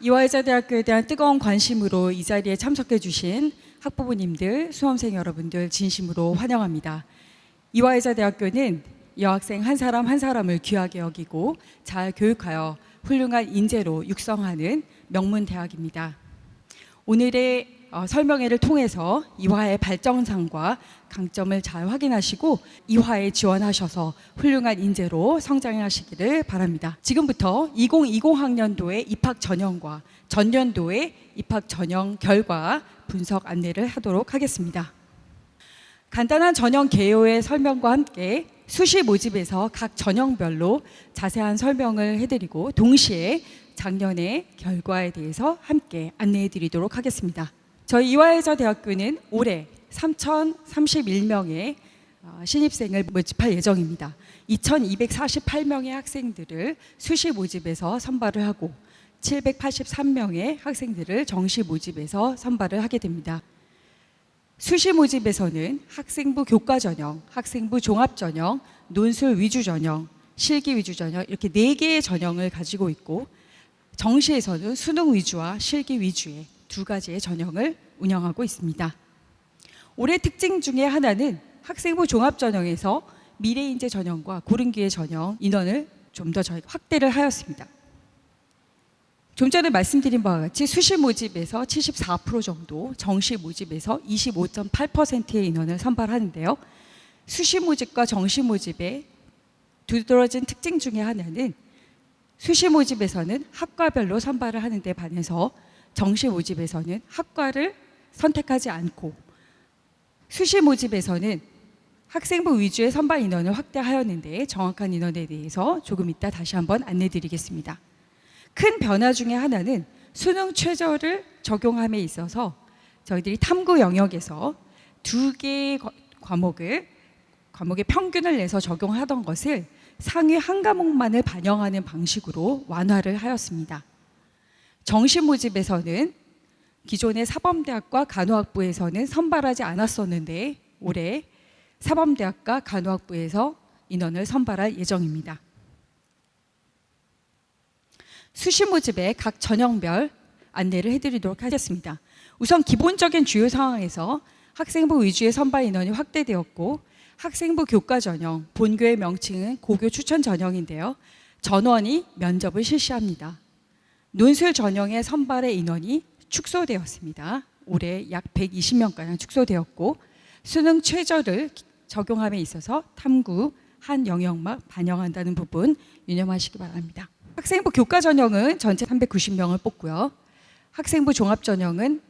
이화여자대학교에 대한 뜨거운 관심으로 이 자리에 참석해 주신 학부모님들, 수험생 여러분들 진심으로 환영합니다. 이화여자대학교는 여학생 한 사람 한 사람을 귀하게 여기고 잘 교육하여 훌륭한 인재로 육성하는 명문 대학입니다. 오늘의 어, 설명회를 통해서 이화의 발전상과 강점을 잘 확인하시고 이화에 지원하셔서 훌륭한 인재로 성장하시기를 바랍니다. 지금부터 2020 학년도의 입학 전형과 전년도의 입학 전형 결과 분석 안내를 하도록 하겠습니다. 간단한 전형 개요의 설명과 함께 수시 모집에서 각 전형별로 자세한 설명을 해드리고 동시에 작년의 결과에 대해서 함께 안내해 드리도록 하겠습니다. 저희 이화여자 대학교는 올해 3,031명의 어, 신입생을 모집할 예정입니다. 2,248명의 학생들을 수시 모집에서 선발을 하고 783명의 학생들을 정시 모집에서 선발을 하게 됩니다. 수시 모집에서는 학생부 교과 전형, 학생부 종합 전형, 논술 위주 전형, 실기 위주 전형 이렇게 네 개의 전형을 가지고 있고 정시에서는 수능 위주와 실기 위주의 두 가지의 전형을 운영하고 있습니다. 올해 특징 중에 하나는 학생부 종합 전형에서 미래인재 전형과 고른기회 전형 인원을 좀 더 저희가 확대를 하였습니다. 좀 전에 말씀드린 바와 같이 수시 모집에서 74% 정도, 정시 모집에서 25.8%의 인원을 선발하는데요. 수시 모집과 정시 모집의 두드러진 특징 중에 하나는 수시 모집에서는 학과별로 선발을 하는 데 반해서 정시 모집에서는 학과를 선택하지 않고 수시 모집에서는 학생부 위주의 선발 인원을 확대하였는데 정확한 인원에 대해서 조금 이따 다시 한번 안내 드리겠습니다. 큰 변화 중에 하나는 수능 최저를 적용함에 있어서 저희들이 탐구 영역에서 두 개의 과- 과목을 과목의 평균을 내서 적용하던 것을 상위 한 과목만을 반영하는 방식으로 완화를 하였습니다. 정시 모집에서는 기존의 사범대학과 간호학부에서는 선발하지 않았었는데 올해 사범대학과 간호학부에서 인원을 선발할 예정입니다. 수시 모집의 각 전형별 안내를 해드리도록 하겠습니다. 우선 기본적인 주요 상황에서 학생부 위주의 선발 인원이 확대되었고 학생부 교과 전형, 본교의 명칭은 고교 추천 전형인데요. 전원이 면접을 실시합니다. 논술 전형의 선발의 인원이 축소되었습니다. 올해 약 120명가량 축소되었고 수능 최저를 적용함에 있어서 탐구 한 영역만 반영한다는 부분 유념하시기 바랍니다. 학생부 교과 전형은 전체 390명을 뽑고요. 학생부 종합 전형은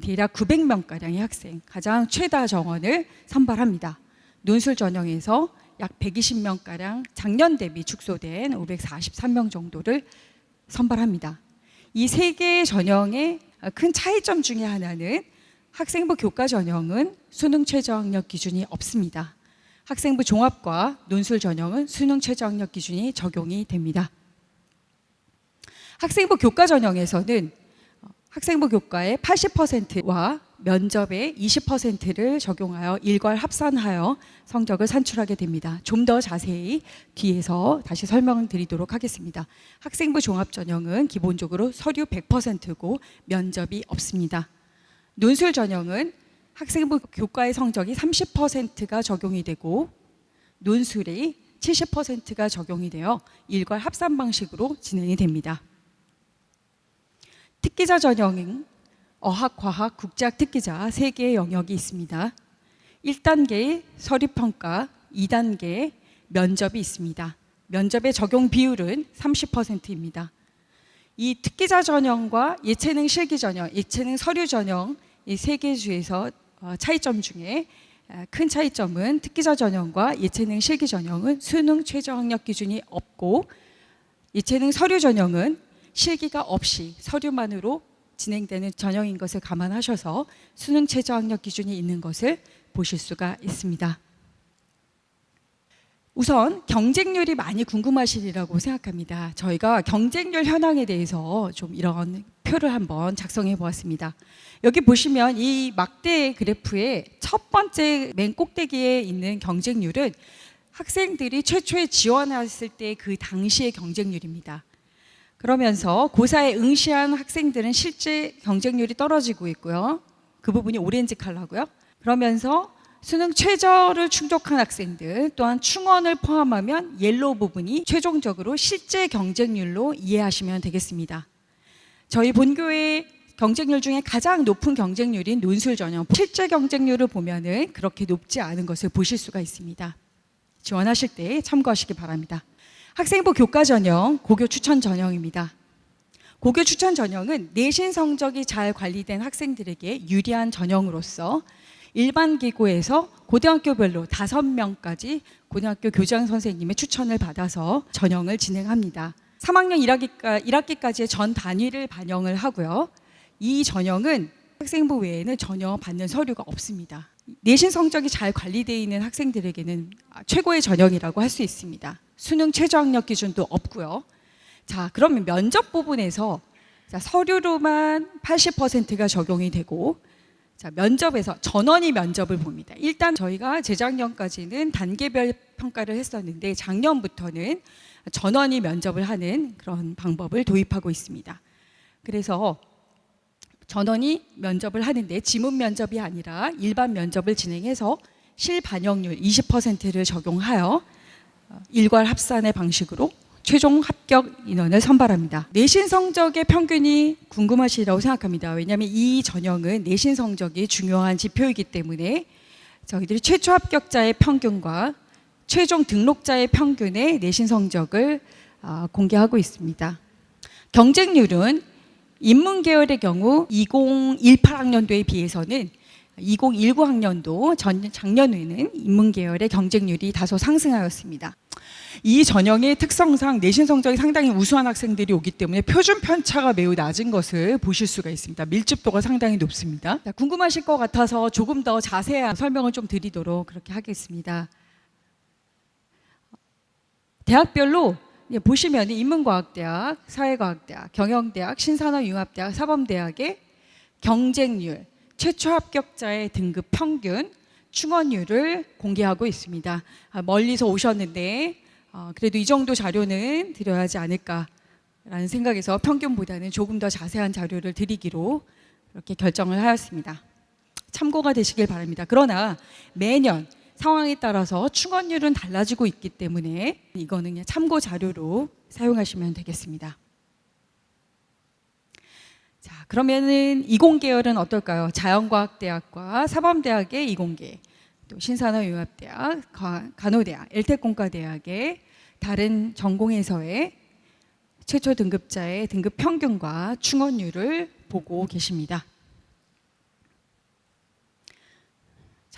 대략 900명 가량의 학생, 가장 최다 정원을 선발합니다. 논술 전형에서 약 120명 가량 작년 대비 축소된 543명 정도를 선발합니다. 이 세 개의 전형의 큰 차이점 중에 하나는 학생부 교과 전형은 수능 최저 학력 기준이 없습니다. 학생부 종합과 논술 전형은 수능 최저 학력 기준이 적용이 됩니다. 학생부 교과 전형에서는 학생부 교과의 80%와 면접의 20%를 적용하여 일괄 합산하여 성적을 산출하게 됩니다. 좀 더 자세히 뒤에서 다시 설명을 드리도록 하겠습니다. 학생부 종합 전형은 기본적으로 서류 100%고 면접이 없습니다. 논술 전형은 학생부 교과의 성적이 30%가 적용이 되고 논술이 70%가 적용이 되어 일괄 합산 방식으로 진행이 됩니다. 특기자 전형은 어학, 과학, 국제학 특기자 세 개의 영역이 있습니다. 1단계 서류평가, 2단계 면접이 있습니다. 면접의 적용 비율은 30%입니다. 이 특기자 전형과 예체능 실기 전형, 예체능 서류 전형 이 세개 주에서 어, 차이점 중에 어, 큰 차이점은 특기자 전형과 예체능 실기 전형은 수능 최저 학력 기준이 없고 예체능 서류 전형은 실기가 없이 서류만으로 진행되는 전형인 것을 감안하셔서 수능 최저 학력 기준이 있는 것을 보실 수가 있습니다. 우선 경쟁률이 많이 궁금하시리라고 생각합니다. 저희가 경쟁률 현황에 대해서 좀 이런 표를 한번 작성해 보았습니다. 여기 보시면 이 막대 그래프의 첫 번째 맨 꼭대기에 있는 경쟁률은 학생들이 최초에 지원했을 때 그 당시의 경쟁률입니다. 그러면서 고사에 응시한 학생들은 실제 경쟁률이 떨어지고 있고요. 그 부분이 오렌지 컬러고요. 그러면서 수능 최저를 충족한 학생들 또한 충원을 포함하면 옐로우 부분이 최종적으로 실제 경쟁률로 이해하시면 되겠습니다. 저희 본교의 경쟁률 중에 가장 높은 경쟁률인 논술 전형 실제 경쟁률을 보면은 그렇게 높지 않은 것을 보실 수가 있습니다. 지원하실 때 참고하시기 바랍니다. 학생부 교과 전형 고교 추천 전형입니다. 고교 추천 전형은 내신 성적이 잘 관리된 학생들에게 유리한 전형으로서 일반 기고에서 고등학교별로 다섯 명까지 고등학교 교장 선생님의 추천을 받아서 전형을 진행합니다. 3학년 1학기까, 1학기까지의 전 단위를 반영을 하고요. 이 전형은 학생부 외에는 전혀 받는 서류가 없습니다. 내신 성적이 잘 관리되어 있는 학생들에게는 최고의 전형이라고 할 수 있습니다. 수능 최저 학력 기준도 없고요. 자, 그러면 면접 부분에서 자, 서류로만 80%가 적용이 되고 자, 면접에서 전원이 면접을 봅니다. 일단 저희가 재작년까지는 단계별 평가를 했었는데 작년부터는 전원이 면접을 하는 그런 방법을 도입하고 있습니다. 그래서 전원이 면접을 하는데 지문 면접이 아니라 일반 면접을 진행해서 실반영률 20%를 적용하여 어, 일괄 합산의 방식으로 최종 합격 인원을 선발합니다. 내신 성적의 평균이 궁금하시리라고 생각합니다. 왜냐하면 이 전형은 내신 성적이 중요한 지표이기 때문에 저희들이 최초 합격자의 평균과 최종 등록자의 평균의 내신 성적을 아, 공개하고 있습니다. 경쟁률은 인문 계열의 경우 2018학년도에 비해서는 2019학년도 전 작년에는 인문 계열의 경쟁률이 다소 상승하였습니다. 이 전형의 특성상 내신 성적이 상당히 우수한 학생들이 오기 때문에 표준 편차가 매우 낮은 것을 보실 수가 있습니다. 밀집도가 상당히 높습니다. 자, 궁금하실 것 같아서 조금 더 자세한 설명을 좀 드리도록 그렇게 하겠습니다. 대학별로 예, 보시면 인문과학대학, 사회과학대학, 경영대학, 신산업융합대학, 사범대학의 경쟁률, 최초 합격자의 등급 평균, 충원율을 공개하고 있습니다. 아, 멀리서 오셨는데 어, 그래도 이 정도 자료는 드려야 하지 않을까라는 생각에서 평균보다는 조금 더 자세한 자료를 드리기로 이렇게 결정을 하였습니다. 참고가 되시길 바랍니다. 그러나 매년 상황에 따라서 충원율은 달라지고 있기 때문에 이거는 참고 자료로 사용하시면 되겠습니다. 자, 그러면은 이공계열은 어떨까요? 자연과학대학과 사범대학의 이공계, 또 신산업융합대학, 가- 간호대학, 엘테공과대학의 다른 전공에서의 최초 등급자의 등급 평균과 충원율을 보고 계십니다.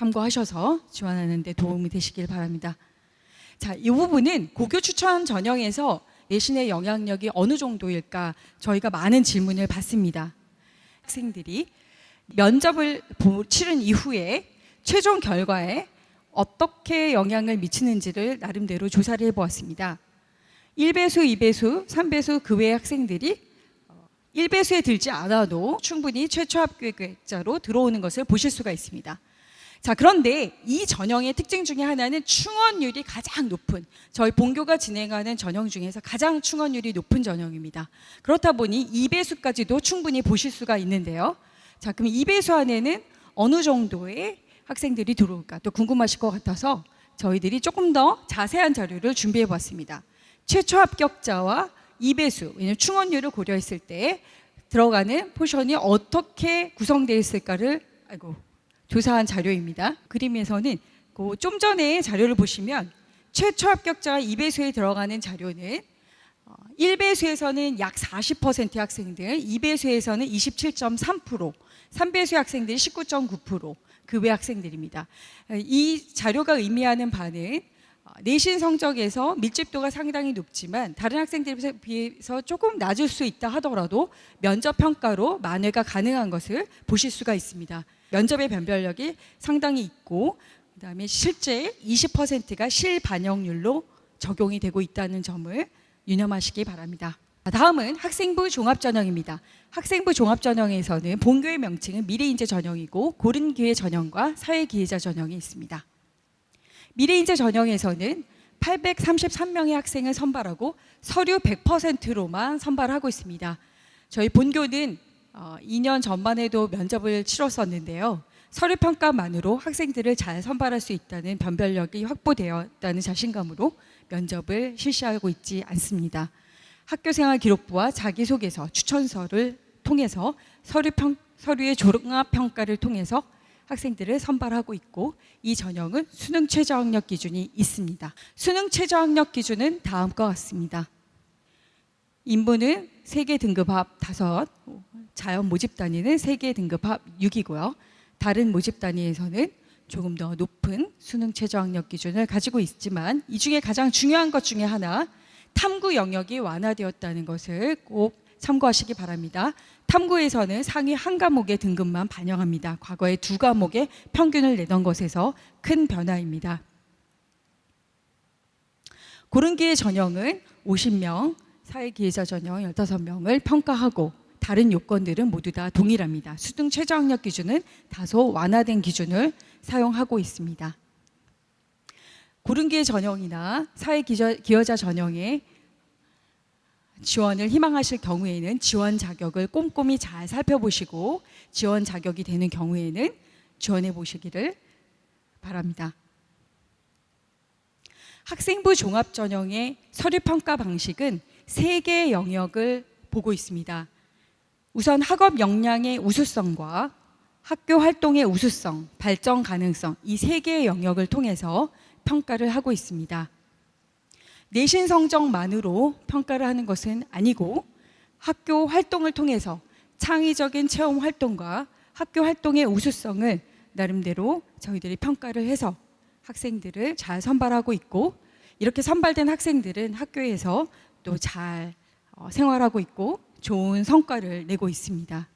참고하셔서 지원하는 데 도움이 되시길 바랍니다. 자, 이 부분은 고교 추천 전형에서 내신의 영향력이 어느 정도일까 저희가 많은 질문을 받습니다. 학생들이 면접을 보- 치른 이후에 최종 결과에 어떻게 영향을 미치는지를 나름대로 조사를 해보았습니다. 1배수, 2배수, 3배수 그 외의 학생들이 1배수에 들지 않아도 충분히 최초 합격자로 들어오는 것을 보실 수가 있습니다. 자, 그런데 이 전형의 특징 중에 하나는 충원율이 가장 높은 저희 본교가 진행하는 전형 중에서 가장 충원율이 높은 전형입니다. 그렇다 보니 2배수까지도 충분히 보실 수가 있는데요. 자, 그럼 2배수 안에는 어느 정도의 학생들이 들어올까 또 궁금하실 것 같아서 저희들이 조금 더 자세한 자료를 준비해 봤습니다. 최초 합격자와 2배수, 왜냐면 충원율을 고려했을 때 들어가는 포션이 어떻게 구성되어 있을까를 아이고 조사한 자료입니다. 그림에서는 그 좀 전에 자료를 보시면 최초 합격자가 2배수에 들어가는 자료는 1배수에서는 약 40%의 학생들, 2배수에서는 27.3%, 3배수의 학생들이 19.9%, 그 외 학생들입니다. 이 자료가 의미하는 바는 어, 내신 성적에서 밀집도가 상당히 높지만 다른 학생들에 비해서 조금 낮을 수 있다 하더라도 면접 평가로 만회가 가능한 것을 보실 수가 있습니다. 면접의 변별력이 상당히 있고 그다음에 실제 20%가 실반영률로 적용이 되고 있다는 점을 유념하시기 바랍니다. 다음은 학생부 종합전형입니다. 학생부 종합전형에서는 본교의 명칭은 미래인재 전형이고 고른기회 전형과 사회기회자 전형이 있습니다. 미래인재 전형에서는 833명의 학생을 선발하고 서류 100%로만 선발하고 있습니다. 저희 본교는 어, 2년 전만 해도 면접을 치렀었는데요. 서류 평가만으로 학생들을 잘 선발할 수 있다는 변별력이 확보되었다는 자신감으로 면접을 실시하고 있지 않습니다. 학교생활 기록부와 자기소개서, 추천서를 통해서 서류 평, 서류의 종합 평가를 통해서 학생들을 선발하고 있고 이 전형은 수능 최저학력 기준이 있습니다. 수능 최저학력 기준은 다음과 같습니다. 인문은 세계 등급 합 5, 자연 모집 단위는 세계 등급 합 6이고요. 다른 모집 단위에서는 조금 더 높은 수능 최저학력 기준을 가지고 있지만 이 중에 가장 중요한 것 중에 하나 탐구 영역이 완화되었다는 것을 꼭 참고하시기 바랍니다. 탐구에서는 상위 한 과목의 등급만 반영합니다. 과거에 두 과목의 평균을 내던 것에서 큰 변화입니다. 고른기의 전형은 50명, 사회기회자 전형 15명을 평가하고 다른 요건들은 모두 다 동일합니다. 수능 최저학력 기준은 다소 완화된 기준을 사용하고 있습니다. 고른기의 전형이나 사회기여자 전형에 지원을 희망하실 경우에는 지원 자격을 꼼꼼히 잘 살펴보시고 지원 자격이 되는 경우에는 지원해 보시기를 바랍니다. 학생부 종합 전형의 서류 평가 방식은 세 개의 영역을 보고 있습니다. 우선 학업 역량의 우수성과 학교 활동의 우수성, 발전 가능성 이 세 개의 영역을 통해서 평가를 하고 있습니다. 내신 성적만으로 평가를 하는 것은 아니고 학교 활동을 통해서 창의적인 체험 활동과 학교 활동의 우수성을 나름대로 저희들이 평가를 해서 학생들을 잘 선발하고 있고 이렇게 선발된 학생들은 학교에서 또잘 어, 생활하고 있고 좋은 성과를 내고 있습니다.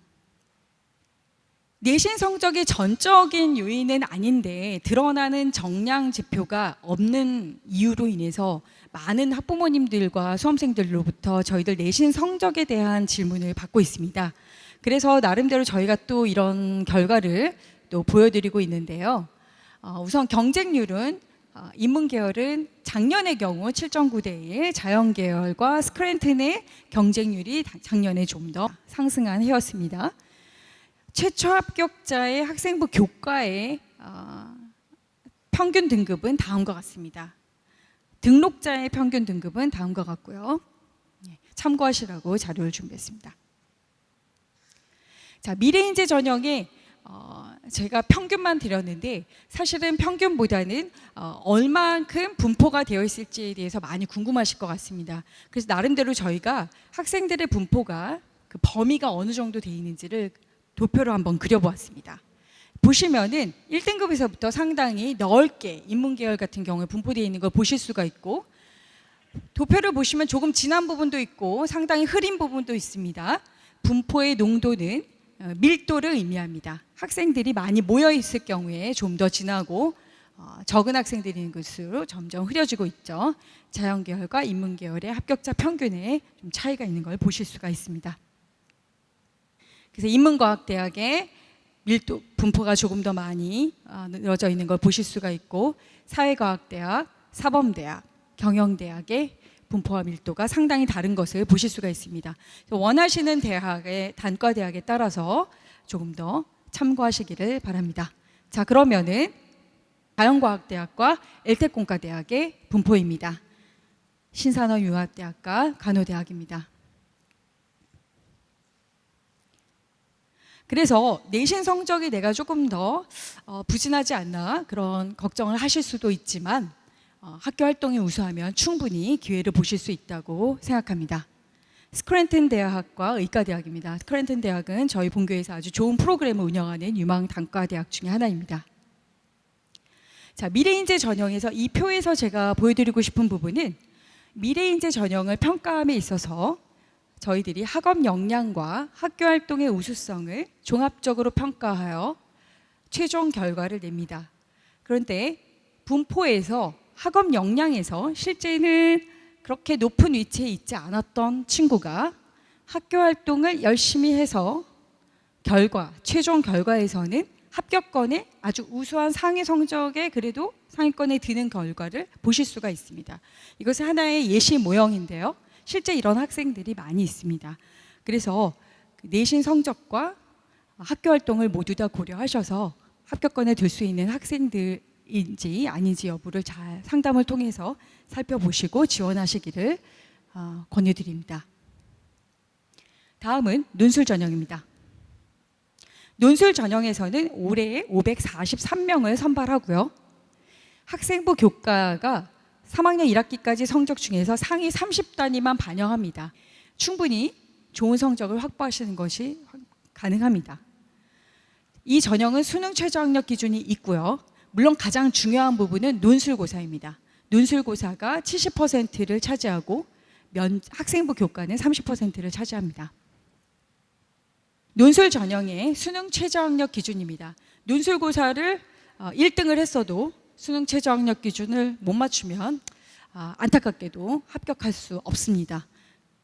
내신 성적이 전적인 요인은 아닌데 드러나는 정량 지표가 없는 이유로 인해서 많은 학부모님들과 수험생들로부터 저희들 내신 성적에 대한 질문을 받고 있습니다. 그래서 나름대로 저희가 또 이런 결과를 또 보여드리고 있는데요. 어, 우선 경쟁률은 어, 인문 계열은 작년의 경우 7.9대 1, 자연 계열과 스크랜튼의 경쟁률이 작년에 좀 더 상승한 해였습니다. 최초 합격자의 학생부 교과의 어, 평균 등급은 다음과 같습니다. 등록자의 평균 등급은 다음과 같고요. 예, 참고하시라고 자료를 준비했습니다. 자, 미래인재 전형에 어, 제가 평균만 드렸는데 사실은 평균보다는 어, 얼만큼 분포가 되어 있을지에 대해서 많이 궁금하실 것 같습니다. 그래서 나름대로 저희가 학생들의 분포가 그 범위가 어느 정도 되어 있는지를 도표로 한번 그려보았습니다. 보시면은 1등급에서부터 상당히 넓게 인문계열 같은 경우에 분포되어 있는 걸 보실 수가 있고 도표를 보시면 조금 진한 부분도 있고 상당히 흐린 부분도 있습니다. 분포의 농도는 어, 밀도를 의미합니다. 학생들이 많이 모여 있을 경우에 좀 더 진하고 어, 적은 학생들이 있는 것으로 점점 흐려지고 있죠. 자연계열과 인문계열의 합격자 평균에 좀 차이가 있는 걸 보실 수가 있습니다. 그래서 인문과학대학의 밀도 분포가 조금 더 많이 어, 늘어져 있는 걸 보실 수가 있고 사회과학대학, 사범대학, 경영대학의 분포와 밀도가 상당히 다른 것을 보실 수가 있습니다. 원하시는 대학의 단과 대학에 따라서 조금 더 참고하시기를 바랍니다. 자 그러면은 자연과학대학과 엘테공과대학의 분포입니다. 신산업융합대학과 간호대학입니다. 그래서 내신 성적이 내가 조금 더 어, 부진하지 않나 그런 걱정을 하실 수도 있지만 어, 학교 활동이 우수하면 충분히 기회를 보실 수 있다고 생각합니다. 스크랜튼 대학과 의과대학입니다. 스크랜튼 대학은 저희 본교에서 아주 좋은 프로그램을 운영하는 유망 단과 대학 중에 하나입니다. 자, 미래인재 전형에서 이 표에서 제가 보여드리고 싶은 부분은 미래인재 전형을 평가함에 있어서 저희들이 학업 역량과 학교 활동의 우수성을 종합적으로 평가하여 최종 결과를 냅니다. 그런데 분포에서 학업 역량에서 실제는 그렇게 높은 위치에 있지 않았던 친구가 학교 활동을 열심히 해서 결과, 최종 결과에서는 합격권에 아주 우수한 상위 성적에 그래도 상위권에 드는 결과를 보실 수가 있습니다. 이것은 하나의 예시 모형인데요. 실제 이런 학생들이 많이 있습니다. 그래서 그 내신 성적과 학교 활동을 모두 다 고려하셔서 합격권에 들 수 있는 학생들 인지 아닌지 여부를 잘 상담을 통해서 살펴보시고 지원하시기를 어, 권유드립니다. 다음은 논술 전형입니다. 논술 전형에서는 올해 543명을 선발하고요. 학생부 교과가 3학년 1학기까지 성적 중에서 상위 30단위만 반영합니다. 충분히 좋은 성적을 확보하시는 것이 가능합니다. 이 전형은 수능 최저학력 기준이 있고요. 물론 가장 중요한 부분은 논술고사입니다. 논술고사가 70%를 차지하고 면, 학생부 교과는 30%를 차지합니다. 논술 전형의 수능 최저학력 기준입니다. 논술고사를 1등을 했어도 수능 최저학력 기준을 못 맞추면 아, 안타깝게도 합격할 수 없습니다.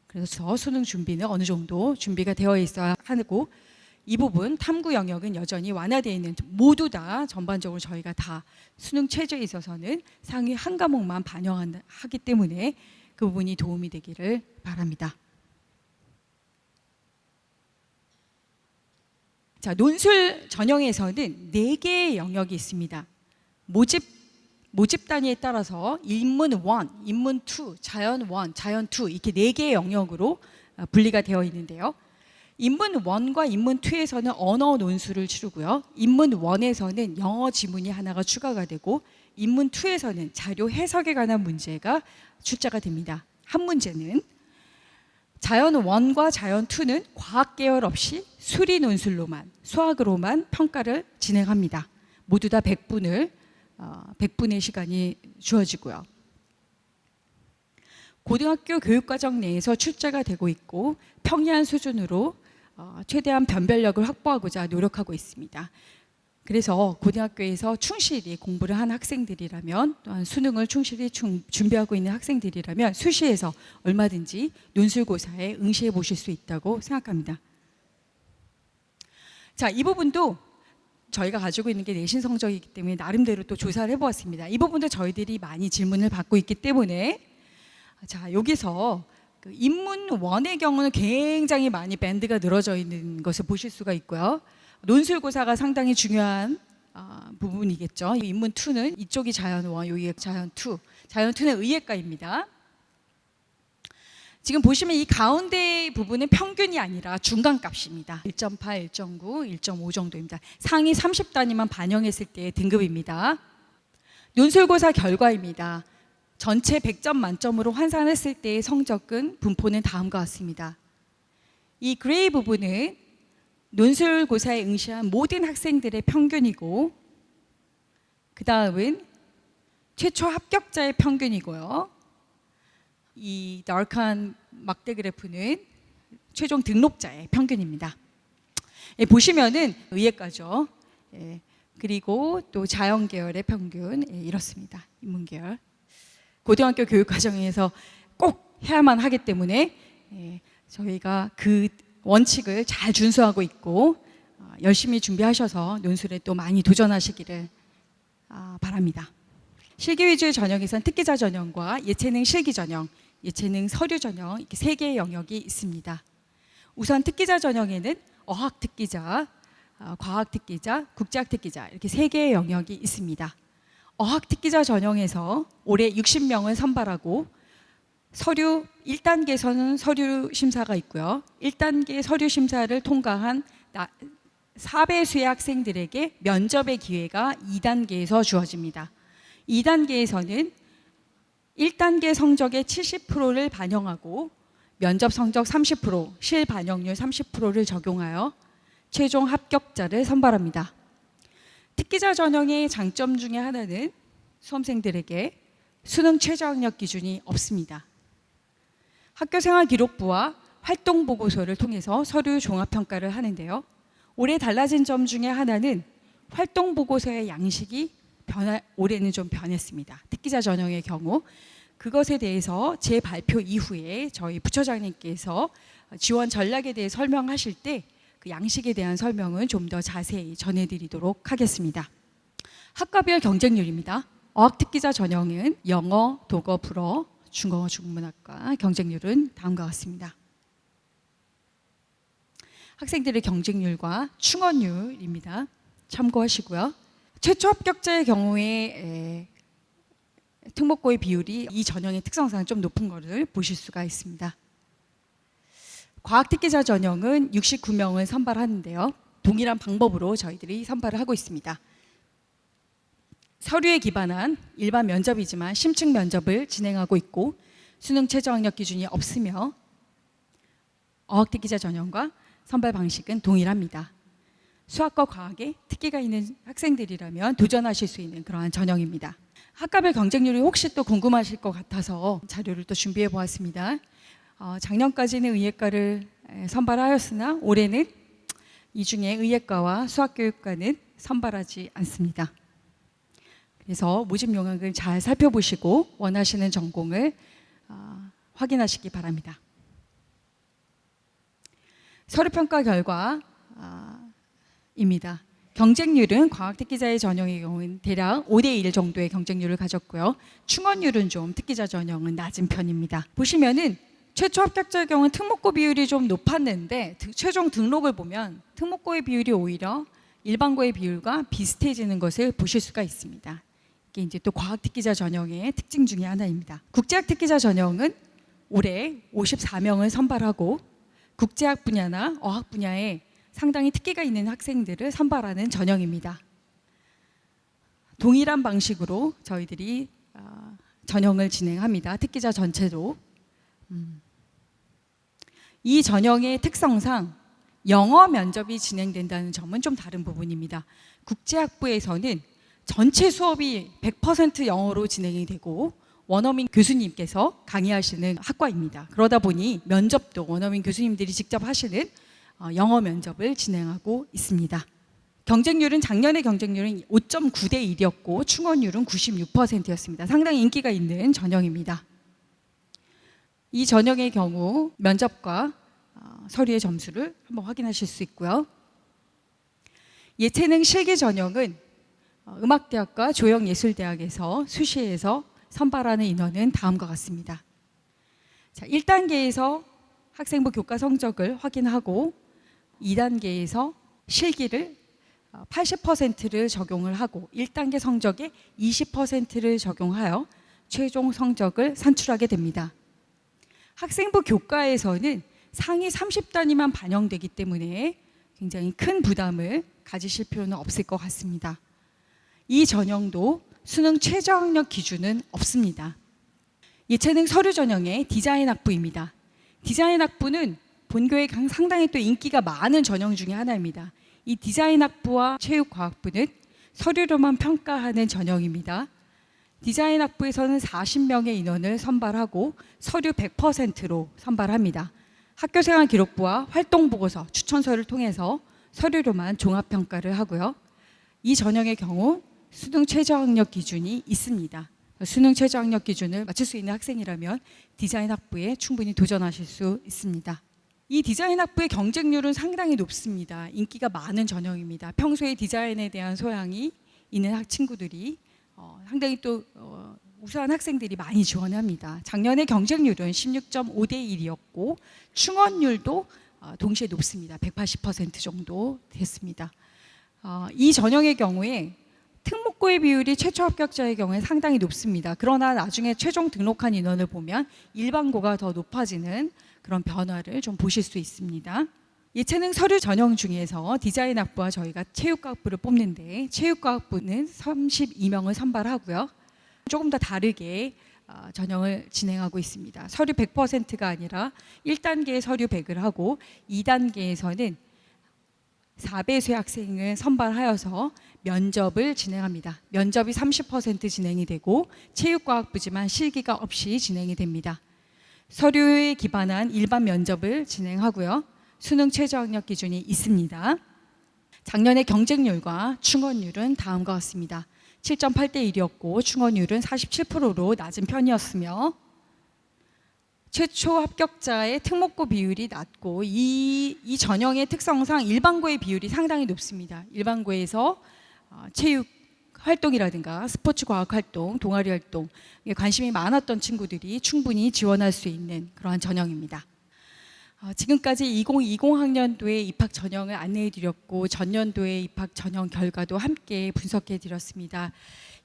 그래서 수능 준비는 어느 정도 준비가 되어 있어야 하고 이 부분 탐구 영역은 여전히 완화되어 있는 모두 다 전반적으로 저희가 다 수능 최저에 있어서는 상위 한 과목만 반영하기 때문에 그 부분이 도움이 되기를 바랍니다. 자, 논술 전형에서는 네 개의 영역이 있습니다. 모집 모집 단위에 따라서 인문 1, 인문 2, 자연 1, 자연 2 이렇게 네 개의 영역으로 어, 분리가 되어 있는데요. 인문 1과 인문 2에서는 언어 논술을 치르고요. 인문 1에서는 영어 지문이 하나가 추가가 되고 인문 2에서는 자료 해석에 관한 문제가 출제가 됩니다. 한 문제는 자연 1과 자연 2는 과학 계열 없이 수리 논술로만 수학으로만 평가를 진행합니다. 모두 다 100분을 100분의 어, 시간이 주어지고요. 고등학교 교육과정 내에서 출제가 되고 있고 평이한 수준으로 어, 최대한 변별력을 확보하고자 노력하고 있습니다. 그래서 고등학교에서 충실히 공부를 한 학생들이라면 또한 수능을 충실히 준비하고 있는 학생들이라면 수시에서 얼마든지 논술고사에 응시해 보실 수 있다고 생각합니다. 자, 이 부분도 저희가 가지고 있는 게 내신 성적이기 때문에 나름대로 또 조사를 해보았습니다. 이 부분도 저희들이 많이 질문을 받고 있기 때문에 자 여기서 그 인문 원의 경우는 굉장히 많이 밴드가 늘어져 있는 것을 보실 수가 있고요. 논술고사가 상당히 중요한 어, 부분이겠죠. 인문 2는 이쪽이 자연 원, 여기 자연 2. 자연 2는 의예과입니다. 지금 보시면 이 가운데 부분은 평균이 아니라 중간값입니다. 1.8, 1.9, 1.5 정도입니다. 상위 30단위만 반영했을 때의 등급입니다. 논술고사 결과입니다. 전체 100점 만점으로 환산했을 때의 성적은 분포는 다음과 같습니다. 이 그레이 부분은 논술고사에 응시한 모든 학생들의 평균이고 그 다음은 최초 합격자의 평균이고요. 이 나르칸 막대 그래프는 최종 등록자의 평균입니다. 예, 보시면은 의예과죠. 예, 그리고 또 자연 계열의 평균 예, 이렇습니다. 인문 계열. 고등학교 교육 과정에서 꼭 해야만 하기 때문에 예, 저희가 그 원칙을 잘 준수하고 있고 어, 열심히 준비하셔서 논술에 또 많이 도전하시기를 아, 바랍니다. 실기 위주 전형에선 특기자 전형과 예체능 실기 전형, 예체능 서류 전형 이렇게 세 개의 영역이 있습니다. 우선 특기자 전형에는 어학 특기자, 어, 과학 특기자, 국제학 특기자 이렇게 세 개의 영역이 있습니다. 어학 특기자 전형에서 올해 60명을 선발하고 서류 1단계에서는 서류 심사가 있고요. 1단계 서류 심사를 통과한 4배수의 학생들에게 면접의 기회가 2단계에서 주어집니다. 2단계에서는 1단계 성적의 70%를 반영하고 면접 성적 30%, 실 반영률 30%를 적용하여 최종 합격자를 선발합니다. 특기자 전형의 장점 중에 하나는 수험생들에게 수능 최저학력 기준이 없습니다. 학교생활 기록부와 활동 보고서를 통해서 서류 종합 평가를 하는데요. 올해 달라진 점 중에 하나는 활동 보고서의 양식이 변화, 올해는 좀 변했습니다. 특기자 전형의 경우 그것에 대해서 제 발표 이후에 저희 부처장님께서 지원 전략에 대해 설명하실 때 그 양식에 대한 설명은 좀 더 자세히 전해드리도록 하겠습니다. 학과별 경쟁률입니다. 어학특기자 전형은 영어, 독어, 불어, 중국어, 중문학과 경쟁률은 다음과 같습니다. 학생들의 경쟁률과 충원율입니다. 참고하시고요. 최초 합격자의 경우에 에, 특목고의 비율이 이 전형의 특성상 좀 높은 것을 보실 수가 있습니다. 과학특기자 전형은 69명을 선발하는데요. 동일한 방법으로 저희들이 선발을 하고 있습니다. 서류에 기반한 일반 면접이지만 심층 면접을 진행하고 있고 수능 최저 학력 기준이 없으며 어학특기자 전형과 선발 방식은 동일합니다. 수학과 과학에 특기가 있는 학생들이라면 도전하실 수 있는 그러한 전형입니다. 학과별 경쟁률이 혹시 또 궁금하실 것 같아서 자료를 또 준비해 보았습니다. 어, 작년까지는 의예과를 에, 선발하였으나 올해는 이 중에 의예과와 수학교육과는 선발하지 않습니다. 그래서 모집 요강을 잘 살펴보시고 원하시는 전공을 어, 확인하시기 바랍니다. 서류 평가 결과입니다. 경쟁률은 과학 특기자의 전형의 경우는 대략 5대 1 정도의 경쟁률을 가졌고요. 충원율은 좀 특기자 전형은 낮은 편입니다. 보시면은 최초 합격자의 경우는 특목고 비율이 좀 높았는데 드- 최종 등록을 보면 특목고의 비율이 오히려 일반고의 비율과 비슷해지는 것을 보실 수가 있습니다. 이게 이제 또 과학 특기자 전형의 특징 중에 하나입니다. 국제학 특기자 전형은 올해 54명을 선발하고 국제학 분야나 어학 분야에 상당히 특기가 있는 학생들을 선발하는 전형입니다. 동일한 방식으로 저희들이 아, 전형을 진행합니다. 특기자 전체도 음. 이 전형의 특성상 영어 면접이 진행된다는 점은 좀 다른 부분입니다. 국제학부에서는 전체 수업이 100% 영어로 진행이 되고 원어민 교수님께서 강의하시는 학과입니다. 그러다 보니 면접도 원어민 교수님들이 직접 하시는 어, 영어 면접을 진행하고 있습니다. 경쟁률은 작년의 경쟁률은 5.9대 1이었고 충원율은 96%였습니다. 상당히 인기가 있는 전형입니다. 이 전형의 경우 면접과 어, 서류의 점수를 한번 확인하실 수 있고요. 예체능 실기 전형은 어, 음악대학과 조영예술대학에서 수시에서 선발하는 인원은 다음과 같습니다. 자, 1단계에서 학생부 교과 성적을 확인하고 2단계에서 실기를 80%를 적용을 하고 1단계 성적에 20%를 적용하여 최종 성적을 산출하게 됩니다. 학생부 교과에서는 상위 30단위만 반영되기 때문에 굉장히 큰 부담을 가지실 필요는 없을 것 같습니다. 이 전형도 수능 최저 학력 기준은 없습니다. 예체능 서류 전형의 디자인 학부입니다. 디자인 학부는 본교에 강- 상당히 또 인기가 많은 전형 중에 하나입니다. 이 디자인 학부와 체육과학부는 서류로만 평가하는 전형입니다. 디자인 학부에서는 40명의 인원을 선발하고 서류 100%로 선발합니다. 학교생활 기록부와 활동 보고서, 추천서를 통해서 서류로만 종합 평가를 하고요. 이 전형의 경우 수능 최저 학력 기준이 있습니다. 수능 최저 학력 기준을 맞출 수 있는 학생이라면 디자인 학부에 충분히 도전하실 수 있습니다. 이 디자인 학부의 경쟁률은 상당히 높습니다. 인기가 많은 전형입니다. 평소에 디자인에 대한 소양이 있는 학 친구들이 어, 상당히 또 어, 우수한 학생들이 많이 지원합니다. 작년에 경쟁률은 16.5 대 1이었고 충원율도 어, 동시에 높습니다. 180% 정도 됐습니다. 어, 이 전형의 경우에 특목고의 비율이 최초 합격자의 경우에 상당히 높습니다. 그러나 나중에 최종 등록한 인원을 보면 일반고가 더 높아지는 그런 변화를 좀 보실 수 있습니다. 예체능 서류 전형 중에서 디자인 학부와 저희가 체육과학부를 뽑는데 체육과학부는 32명을 선발하고요. 조금 더 다르게 어, 전형을 진행하고 있습니다. 서류 100%가 아니라 1단계에 서류 100을 하고 2단계에서는 4배수의 학생을 선발하여서 면접을 진행합니다. 면접이 30% 진행이 되고 체육과학부지만 실기가 없이 진행이 됩니다. 서류에 기반한 일반 면접을 진행하고요. 수능 최저 학력 기준이 있습니다. 작년의 경쟁률과 충원율은 다음과 같습니다. 7.8대 1이었고 충원율은 47%로 낮은 편이었으며 최초 합격자의 특목고 비율이 낮고 이, 이 전형의 특성상 일반고의 비율이 상당히 높습니다. 일반고에서 어, 체육 활동이라든가 스포츠 과학 활동, 동아리 활동 에 관심이 많았던 친구들이 충분히 지원할 수 있는 그러한 전형입니다. 어, 지금까지 2020 학년도의 입학 전형을 안내해 드렸고 전년도의 입학 전형 결과도 함께 분석해 드렸습니다.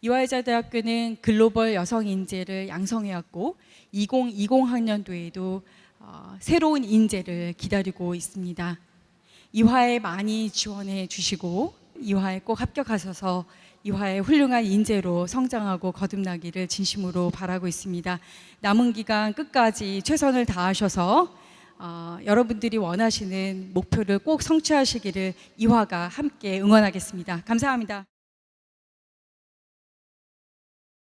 이화여자대학교는 글로벌 여성 인재를 양성해 왔고 2020 학년도에도 어, 새로운 인재를 기다리고 있습니다. 이화에 많이 지원해 주시고 이화에 꼭 합격하셔서 이화의 훌륭한 인재로 성장하고 거듭나기를 진심으로 바라고 있습니다. 남은 기간 끝까지 최선을 다하셔서 어, 여러분들이 원하시는 목표를 꼭 성취하시기를 이화가 함께 응원하겠습니다. 감사합니다.